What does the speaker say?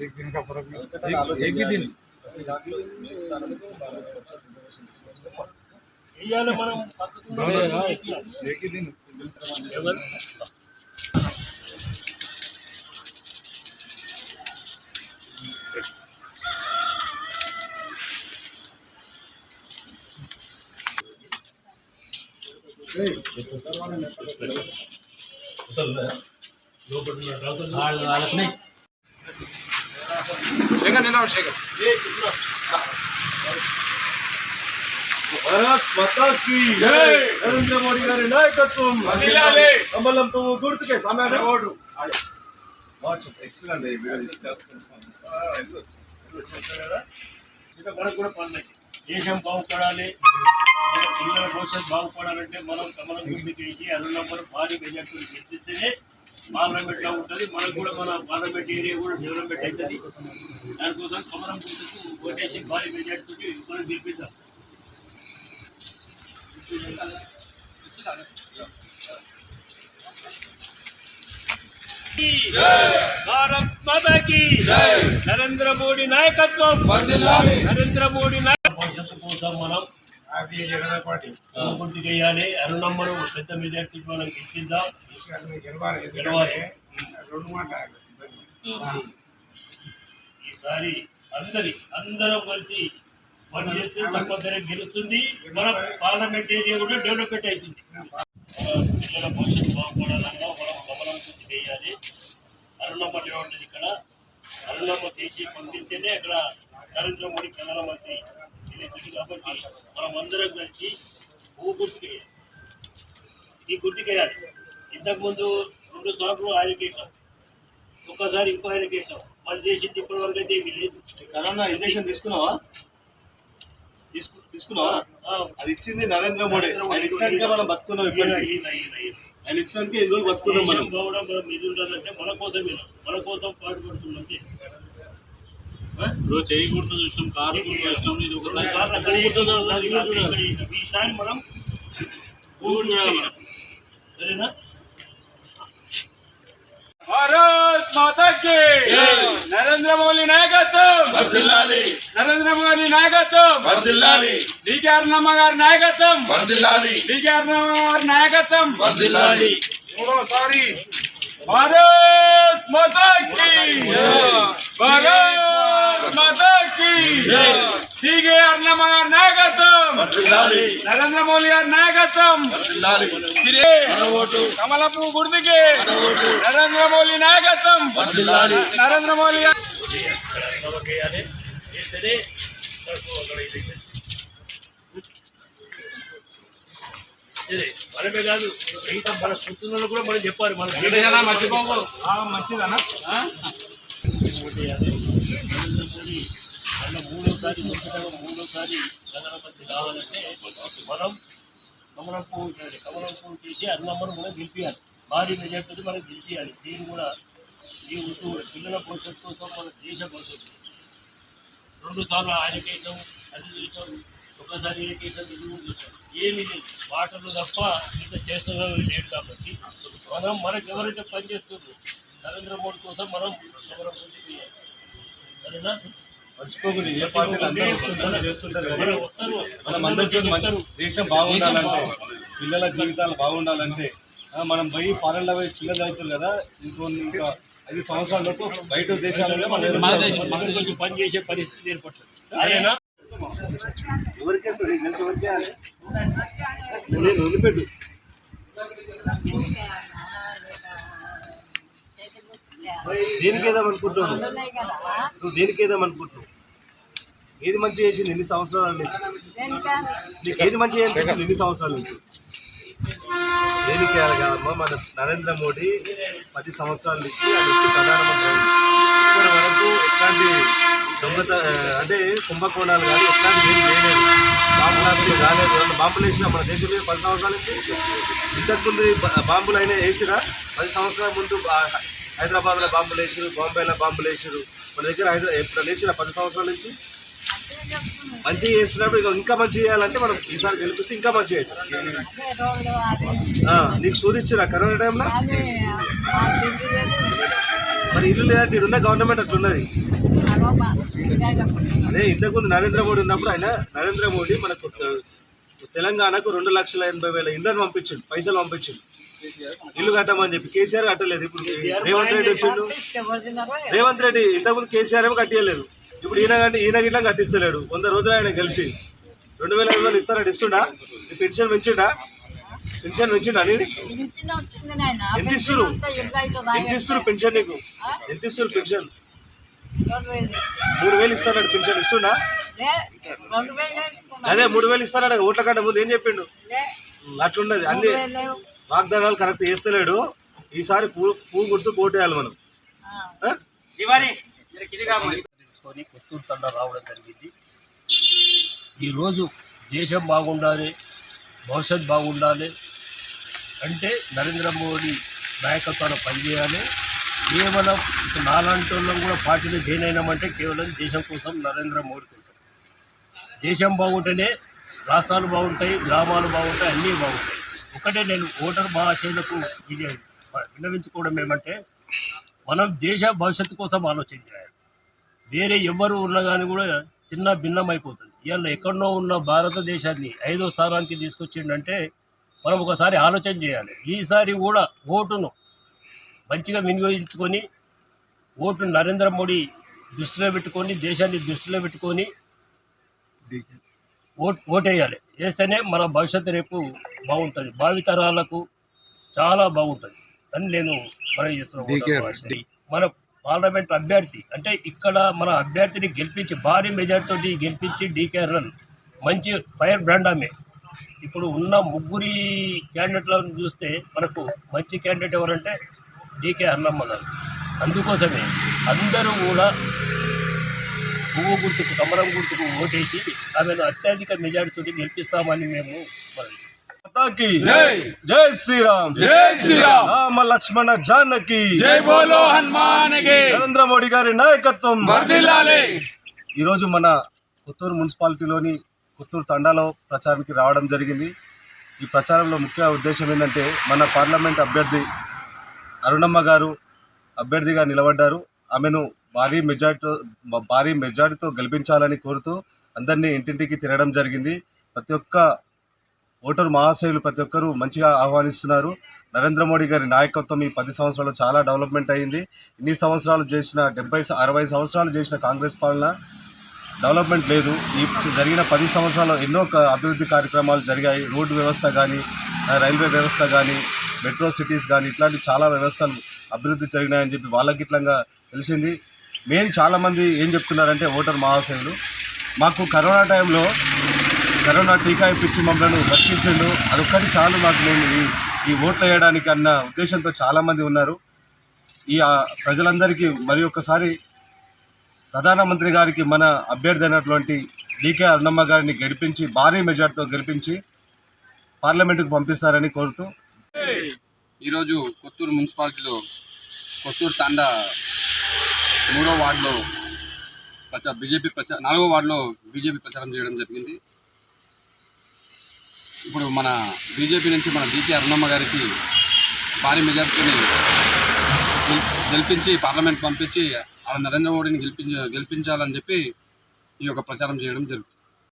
एक दिन का फ़र्क एक ही दिन। एक ही दिन। శేఖర్ నిలబడు శేఖర్ భారత్ మాతాకి నరేంద్ర మోడీ గారి నాయకత్వం కమలం పువ్వు గుర్తుకే సమయం ఓడు ఎక్స్ప్లెయిన్ వీడియో తీసుకు మనకు కూడా పనులు దేశం బాగుపడాలి. మన పిల్లల భవిష్యత్తు బాగుపడాలంటే మనం కమలం గుర్తుకి వేసి అనున్నప్పుడు భారీ మెజార్టీ గెలిపిస్తేనే పార్లమెంట్లో ఉంటుంది. మనకు కూడా మన పార్లమెంట్ ఏరియా కూడా డెవలప్మెంట్ అవుతుంది. దానికోసం కమలం గుర్తుకు ఓటేసి భారీ మెజార్టీ తోటి మనం గెలిపిద్దాం. భారత్ మాతా की నరేంద్ర మోడీ నాయకత్వం. నరేంద్ర మోడీ నాయ- భవిష్యత్తు కోసం మనం భారతీయ జనతా పార్టీ పూర్తి చేయాలి అరుణమ్మను పెద్ద మెజార్టీ మనం ఇచ్చిందాం రెండు మాట. ఈసారి అందరి అందరం కలిసి పనిచేస్తే తప్పనిసరి గెలుస్తుంది. మన పార్లమెంట్ ఏరియా కూడా డెవలప్మెంట్ అవుతుంది. పిల్లల భవిష్యత్తు బాగుపడాలన్నా మనం గమనం చేయాలి అరుణమ్మ ఇక్కడ. అరుణమ్మ చేసి పంపిస్తేనే అక్కడ నరేంద్ర మోడీ ప్రధానమంత్రి కాబట్టి మనం అందరం కలిసి ఊ గుర్తుకేయాలి ఈ గుర్తుకేయాలి ఇంతకుముందు రెండు సార్లు ఆయనకేసాం ఒక్కసారి ఇంకో ఆయనకేసాం మనం చేసింది ఇప్పటి వరకు అయితే ఏమీ లేదు. కరోనా ఇంజెక్షన్ తీసుకున్నావా? తీసుకు తీసుకున్నావా? అది ఇచ్చింది నరేంద్ర మోడీ. ఆయన ఇచ్చినట్టుగా మనం బతుకున్నాం ఇప్పటికీ. ఆయన ఇచ్చినట్టుగా ఎన్ని రోజులు బతుకున్నాం మనం. మనం కోసమే మన కోసం పాటుపడుతున్నాం అంతే. ఇప్పుడు చేయకూడదు చూసినాం కారు చూసినాం ఇది ఒకసారి ఒకసారి అక్కడ కూర్చున్నాం, ఒకసారి ఇక్కడ కూర్చున్నాం. ఈసారి మనం ఊరుకున్నాం. సరేనా भारत माता की नरेंद्र मोदी నాయకత్వం నరేంద్ర మోదీ నాయకత్వం డీకే అరుణమ్మ గారి నాయకత్వం డీకే అరుణమ్మ గారి నాయకత్వం మూడోసారి భారత్ మాతా की భారత్ మాతా की డీకే అరుణమ్మ గారి నాయకత్వం నరేంద్ర మోదీ గారి నాయకత్వం కమలపు గుర్తుకి నరేంద్ర మోదీ నాయకత్వం నరేంద్ర మోదీ గారి అక్కడ చేయాలి చేస్తేనే మనకు అక్కడ ఇది అవుతుంది. ఇది మనమే కాదు మిగతా మన పుత్రులను కూడా మనం చెప్పాలి మన మర్చిపోకు మంచిదన్నా మళ్ళీ మూడోసారి మూడోసారి ప్రధానమంత్రి కావాలంటే మనం కమలం పువ్వు చేయాలి కమలం పువ్వు చేసి అన్నమ్మను కూడా గెలిపించాలి భారీ మెజార్టీ మనం గెలిపించాలి దీన్ని కూడా ఈ ఋతువు పిల్లల భవిష్యత్తు కోసం మన దేశ భవిష్యత్తు రెండు సార్లు ఆయన కేసం అది చూసాం ఒకసారి ఏ కేసం ఇది కూడా చూసాం ఏమీ మాటలు తప్ప ఇంకా చేస్తున్నది లేదు కాబట్టి మనం మనకు ఎవరైతే పనిచేస్తుందో నరేంద్ర మోడీ కోసం మనం సరేనా? మర్చిపోకూడదు ఏ పార్టీలు అందరూ చేస్తుంటారు దేశం బాగుండాలంటే పిల్లల జీవితాలు బాగుండాలంటే మనం పోయి ఫారెన్లో పోయి పిల్లలు అవుతారు కదా ఇంకో ఇంకా ఐదు సంవత్సరాల లోపు బయట దేశాలలో మన కొంచెం పని చేసే పరిస్థితి ఏర్పడుతుంది. ఎవరికే సార్? ఈ గెలిచి ఎవరికే నేను వదిలిపెట్టు. దేనికి వేద్దాం అనుకుంటున్నావు నువ్వు? దేనికి వేద్దాం అనుకుంటున్నావు? ఏది మంచి చేసింది ఎన్ని సంవత్సరాల నుంచి? నీకు ఏది మంచి అనిపించింది ఎన్ని సంవత్సరాల నుంచి? దేనికి వేయాలి కాదమ్మా మన నరేంద్ర మోడీ పది సంవత్సరాల నుంచి ఆయన వచ్చి ప్రధానమంత్రి ఇప్పటి వరకు ఎట్లాంటి దొంగత అంటే కుంభకోణాలు కానీ ఎట్లాంటి ఏం చేయలేదు. బాంబు కాలేదు. ఏమన్నా బాంబులు వేసినా మన దేశం మీద పది సంవత్సరాలు ఇంతకుముందు బాంబులు అయినా వేసినా పది సంవత్సరాల ముందు హైదరాబాద్లో బాంబులు వేసారు బాంబేలో బాంబులు వేసారు. మన దగ్గర హైదరా ఎప్పుడు వేసిరా? పది సంవత్సరాల నుంచి? మంచిగా చేస్తున్నప్పుడు ఇక ఇంకా మంచిగా చేయాలంటే మనం ఈసారి గెలిపిస్తే ఇంకా మంచిగా అవుతుంది. నీకు సూదిచ్చిరా కరోనా టైంలో మరి ఇల్లు లేదంటే ఇడున్న గవర్నమెంట్ అట్లున్నది. అదే ఇంతకుముందు నరేంద్ర మోడీ ఉన్నప్పుడు ఆయన నరేంద్ర మోడీ మనకు తెలంగాణకు రెండు లక్షల ఎనభై వేల ఇళ్ళని పంపించిండు పైసలు పంపించిండు. ఇల్లు కట్టమని చెప్పి కేసీఆర్ కట్టలేదు. ఇప్పుడు రేవంత్ రెడ్డి వచ్చిండు. రేవంత్ రెడ్డి ఇంతకుముందు కేసీఆర్ ఏమో కట్టియలేదు. ఇప్పుడు ఈయన కంటే ఈయన గిట్లా కట్టిస్తలేడు. వంద రోజులు ఆయన గెలిచి. రెండు వేల ఐదు వందలు ఇస్తారని ఇస్తుండా? పెన్షన్ పెంచిండా? పెన్షన్ పెంచిండా అనేది ఎంత ఇస్తురు ఎంత ఇస్తురు పెన్షన్ నీకు? ఎంత ఇస్తురు పెన్షన్? మూడు వేలు ఇస్తాడు పెన్షన్ ఇస్తుండా? అదే మూడు వేలు ఇస్తాడు ఓట్ల కంటే ముందు ఏం చెప్పిండు? అట్లున్నది అన్ని వాగ్దానాలు కరెక్ట్ చేస్తలేడు. ఈసారి పూ పూ గుర్తు కోటేయాలి మనం? తీసుకొని కొత్తూరు తండ రావడం జరిగింది. ఈరోజు దేశం బాగుండాలి భవిష్యత్ బాగుండాలి అంటే నరేంద్ర మోడీ నాయకత్వాన్ని పనిచేయాలి. కేవలం నాలాంటి వాళ్ళం కూడా పార్టీలో జాయిన్ అయినామంటే కేవలం దేశం కోసం నరేంద్ర మోడీ కోసం. దేశం బాగుంటేనే రాష్ట్రాలు బాగుంటాయి గ్రామాలు బాగుంటాయి అన్నీ బాగుంటాయి. ఒకటే నేను ఓటర్ మహాశైలకు ఇది విన్నవించుకోవడం ఏమంటే మనం దేశ భవిష్యత్తు కోసం ఆలోచన చేయాలి వేరే ఎవరు ఉన్నా కానీ కూడా చిన్న భిన్నం అయిపోతుంది ఇవాళ ఎక్కడనో ఉన్న భారతదేశాన్ని ఐదో స్థానానికి తీసుకొచ్చిండంటే మనం ఒకసారి ఆలోచన చేయాలి. ఈసారి కూడా ఓటును మంచిగా వినియోగించుకొని ఓటు నరేంద్ర మోడీ దృష్టిలో పెట్టుకొని దేశాన్ని దృష్టిలో పెట్టుకొని ఓట్ ఓటేయాలి. వేస్తేనే మన భవిష్యత్తు రేపు బాగుంటుంది. భావితరాలకు చాలా బాగుంటుంది. అని నేను మనం చేస్తున్నాను మన పార్లమెంట్ అభ్యర్థి అంటే ఇక్కడ మన అభ్యర్థిని గెలిపించి భారీ మెజార్టీతో గెలిపించి డీకేఆర్ఎల్ మంచి ఫైర్ బ్రాండ్ ఆమె ఇప్పుడు ఉన్న ముగ్గురి క్యాండిడేట్లను చూస్తే మనకు మంచి క్యాండిడేట్ ఎవరంటే డీకే అన్నమ్మ గారు అందుకోసమే అందరూ కూడా పువ్వు గుర్తుకు కమరం గుర్తుకు ఓటేసి ఆమెను అత్యధిక మెజార్టీతోటి గెలిపిస్తామని మేము మరి మాతాకి. జై. జై శ్రీరామ్. జై శ్రీరామ్. రామ లక్ష్మణ జానకి. జై బోలో హనుమాన్కి. నరేంద్ర మోడీ గారి నాయకత్వం. ఈరోజు మన పుత్తూరు మున్సిపాలిటీలోని పుత్తూరు తండాలో ప్రచారానికి రావడం జరిగింది. ఈ ప్రచారంలో ముఖ్య ఉద్దేశం ఏంటంటే మన పార్లమెంట్ అభ్యర్థి అరుణమ్మ గారు అభ్యర్థిగా నిలబడ్డారు. ఆమెను భారీ మెజార్టీతో భారీ మెజార్టీతో గెలిపించాలని కోరుతూ అందరినీ ఇంటింటికి తిరగడం జరిగింది. ప్రతి ఒక్క ఓటరు మహాశయులు ప్రతి ఒక్కరూ మంచిగా ఆహ్వానిస్తున్నారు. నరేంద్ర మోడీ గారి నాయకత్వం ఈ పది సంవత్సరాలు చాలా డెవలప్మెంట్ అయింది. ఇన్ని సంవత్సరాలు చేసిన డెబ్బై అరవై సంవత్సరాలు చేసిన కాంగ్రెస్ పాలన డెవలప్మెంట్ లేదు. ఈ జరిగిన పది సంవత్సరాల్లో ఎన్నో అభివృద్ధి కార్యక్రమాలు జరిగాయి. రోడ్డు వ్యవస్థ కానీ రైల్వే వ్యవస్థ కానీ మెట్రో సిటీస్ కానీ ఇట్లాంటి చాలా వ్యవస్థలు అభివృద్ధి జరిగినాయని చెప్పి వాళ్ళకి ఇట్లంగా తెలిసింది. మెయిన్ చాలామంది ఏం చెప్తున్నారంటే ఓటర్ మహాశయులు మాకు కరోనా టైంలో కరోనా టీకా ఇప్పించి మమ్మల్ని రక్షించండు. అదొక్కటి చాలు మాకు మేము ఈ ఈ ఓట్లు వేయడానికి అన్న ఉద్దేశంతో చాలామంది ఉన్నారు. ఈ ప్రజలందరికీ మరి ఒక్కసారి ప్రధానమంత్రి గారికి మన అభ్యర్థి అయినటువంటి డీకే అన్నమ్మ గారిని గెలిపించి భారీ మెజార్టీతో గెలిపించి పార్లమెంటుకు పంపిస్తారని కోరుతూ ఈరోజు కొత్తూరు మున్సిపాలిటీలో కొత్తూరు తాండా మూడో వార్డులో ప్రచార బీజేపీ ప్రచార నాలుగో వార్డులో బీజేపీ ప్రచారం చేయడం జరిగింది. ఇప్పుడు మన బీజేపీ నుంచి మన డీకే అరుణమ్మ గారికి భారీ మెజార్టీని గెలిపించి పార్లమెంట్ పంపించి ఆ నరేంద్ర మోడీని గెలిపించ గెలిపించాలని చెప్పి ఈ యొక్క ప్రచారం చేయడం జరుగుతుంది.